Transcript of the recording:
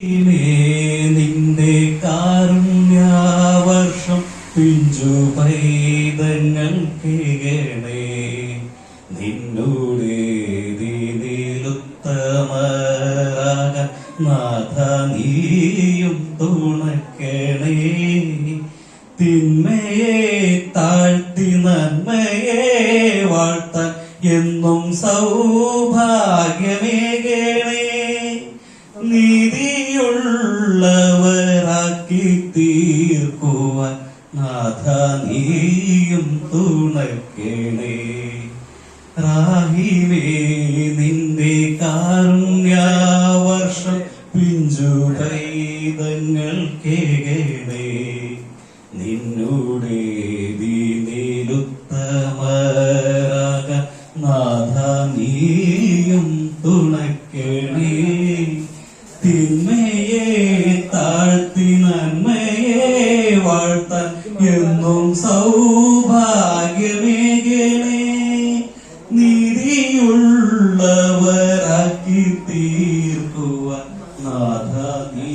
നിന്റെ കാരുണ്യാവർഷം പിഞ്ചു പൈതങ്ങൾ കേകണേ നിന്നൂടെ ദിനിലുത്തമരാക നാഥ നീയും തുണക്കണേ. തിന്മയെ താഴ്ത്തി നന്മയെ വാഴ്ത്ത എന്നും സൗഭാഗ്യമേകണേ. നീതിയുള്ളവരാക്കി തീർക്കുവാൻ നാഥ നീയും തുണക്കണേ. റാഹിമേ നിന്റെ കാരുണ്യാവർഷം പിഞ്ചുടൈതങ്ങൾ കേകണേ നിന്നോടെ ദീനിലുത്തമരാക നാഥ നീയും തുണക്കണേ. തിന്മയെ വാഴ്ത്താൻ എന്നും സൗഭാഗ്യമേകണേ നീതിയുള്ളവരാക്കി തീർക്കുവാൻ നാഥ നീ